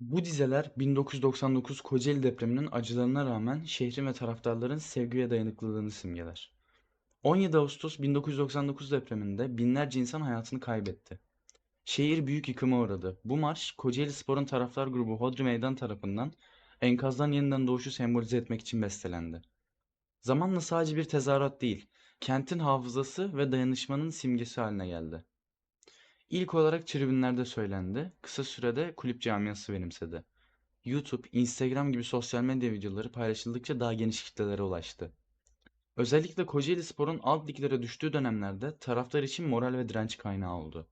Bu dizeler 1999 Kocaeli depreminin acılarına rağmen şehrin ve taraftarların sevgi ve dayanıklılığını simgeler. 17 Ağustos 1999 depreminde binlerce insan hayatını kaybetti. Şehir büyük yıkıma uğradı. Bu marş Kocaeli Spor'un taraftar grubu Hodri Meydan tarafından enkazdan yeniden doğuşu sembolize etmek için bestelendi. Zamanla sadece bir tezahürat değil, kentin hafızası ve dayanışmanın simgesi haline geldi. İlk olarak tribünlerde söylendi, kısa sürede kulüp camiası benimsedi. YouTube, Instagram gibi sosyal medya videoları paylaşıldıkça daha geniş kitlelere ulaştı. Özellikle Kocaeli Spor'un alt liglere düştüğü dönemlerde taraftar için moral ve direnç kaynağı oldu.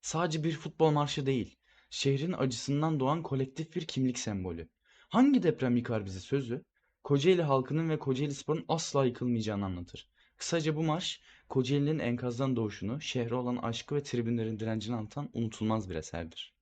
Sadece bir futbol marşı değil, şehrin acısından doğan kolektif bir kimlik sembolü. Hangi deprem yıkar bizi sözü, Kocaeli halkının ve Kocaeli Spor'un asla yıkılmayacağını anlatır. Kısaca bu marş, Kocaeli'nin enkazdan doğuşunu, şehre olan aşkı ve tribünlerin direncini anlatan unutulmaz bir eserdir.